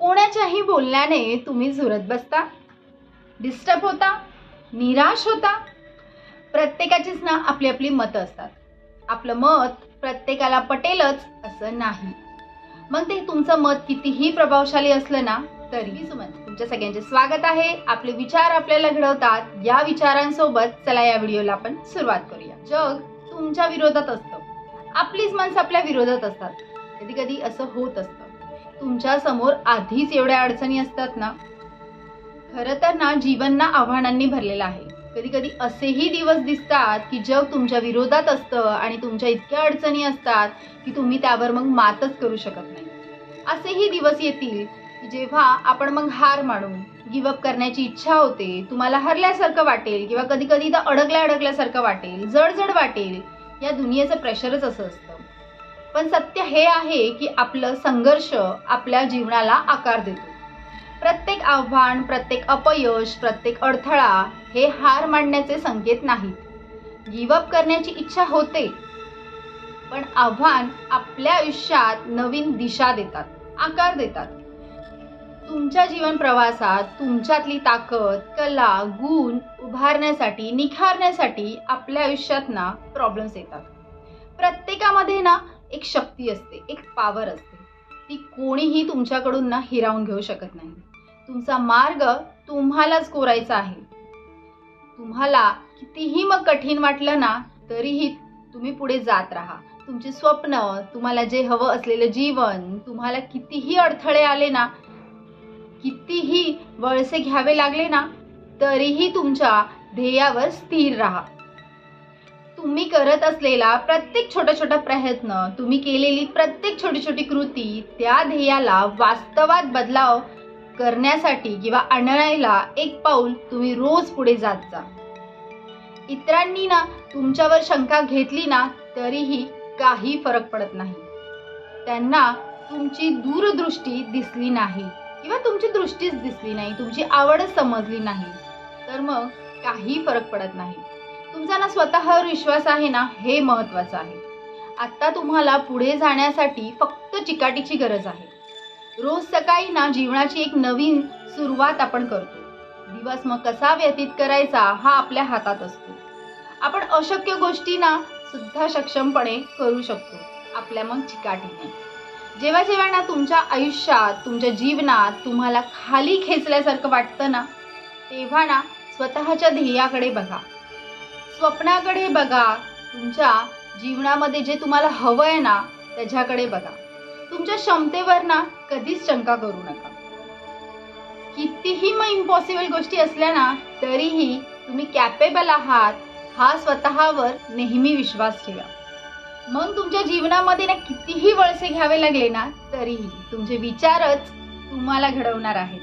कोणाच्याही बोलण्याने तुम्ही झुरत बसता डिस्टर्ब होता निराश होता. प्रत्येकाचीच ना आपली आपली मतं असतात. आपलं मत प्रत्येकाला पटेलच असं नाही. मग ते तुमचं मत कितीही प्रभावशाली असलं ना तरीही सुमन? तुमच्या सगळ्यांचे स्वागत आहे. आपले विचार आपल्याला घडवतात. या विचारांसोबत चला या व्हिडिओला आपण सुरुवात करूया. जग तुमच्या विरोधात असतं. आपलीच माणसं आपल्या विरोधात असतात. कधी कधी असं होत असतं. तुमच्यासमोर आधीच एवढ्या अडचणी असतात ना? खरं तर ना जीवन ना आव्हानांनी भरलेलं आहे. कधी कधी असेही दिवस दिसतात की जग तुमच्या विरोधात असतं आणि तुमच्या इतक्या अडचणी असतात की तुम्ही त्यावर मग मातच करू शकत नाही. असेही दिवस येतील की जेव्हा आपण मग हार मानू गिवअप करण्याची इच्छा होते तुम्हाला हरल्यासारखं वाटेल किंवा कधी कधी तर अडकल्या अडकल्यासारखं वाटेल जड वाटेल या दुनियेचं प्रेशरच असं असतं. पण सत्य हे आहे की आपलं संघर्ष आपल्या जीवनाला आकार देतो. प्रत्येक आव्हान प्रत्येक अपयश प्रत्येक अडथळा हे हार मांडण्याचे संकेत नाहीत. गिवअप करण्याची इच्छा होते पण आव्हान आपल्या आयुष्यात नवीन दिशा देतात आकार देतात. तुमच्या जीवन प्रवासात तुमच्यातली ताकद कला गुण उभारण्यासाठी निखारण्यासाठी आपल्या आयुष्यात ना प्रॉब्लेम्स येतात. प्रत्येकामध्ये ना एक शक्ती असते एक पावर असते. ती कोणीही तुमच्याकडून ना हिरावून घेऊ शकत नाही. तुमचा मार्ग तुम्हालाच कोरायचा आहे. तुम्हाला कितीही मग कठीण वाटलं ना तरीही तुम्ही पुढे जात राहा. तुमची स्वप्न तुम्हाला जे हवं असलेलं जीवन तुम्हाला कितीही अडथळे आले ना कितीही वळसे घ्यावे लागले ना तरीही तुमच्या ध्येयावर स्थिर राहा. तुम्ही करत असलेला प्रत्येक छोटा छोटा प्रयत्न तुम्ही केलेली प्रत्येक छोटी छोटी कृती त्या ध्येयाला वास्तवात बदलाव करण्यासाठी किंवा आणायला एक पाऊल तुम्ही रोज पुढे जात जा. इतरांनी ना तुमच्यावर शंका घेतली ना तरीही काही फरक पडत नाही. त्यांना तुमची दूरदृष्टी दिसली नाही किंवा तुमची दृष्टीच दिसली नाही तुमची आवडच समजली नाही तर मग काही फरक पडत नाही. तुमचा ना स्वतःवर विश्वास आहे ना हे महत्वाचं आहे. आत्ता तुम्हाला पुढे जाण्यासाठी फक्त चिकाटीची गरज आहे. रोज सकाळी ना जीवनाची एक नवीन सुरुवात आपण करतो. दिवस मग कसा व्यतीत करायचा हा आपल्या हातात असतो. आपण अशक्य गोष्टींना सुद्धा सक्षमपणे करू शकतो आपल्या मग चिकाटीने. जेव्हा जेव्हा ना तुमच्या आयुष्यात तुमच्या जीवनात तुम्हाला खाली खेचल्यासारखं वाटतं ना तेव्हा ना स्वतःच्या ध्येयाकडे बघा. स्वप्नाकडे बघा. तुमच्या जीवनामध्ये जे तुम्हाला हवं आहे ना त्याच्याकडे बघा. तुमच्या क्षमतेवर ना कधीच शंका करू नका. कितीही मग इम्पॉसिबल गोष्टी असल्या ना तरीही तुम्ही कॅपेबल आहात हा स्वतःवर नेहमी विश्वास ठेवा. मग तुमच्या जीवनामध्ये ना कितीही वळसे घ्यावे लागले ना तरीही तुमचे विचारच तुम्हाला घडवणार आहेत.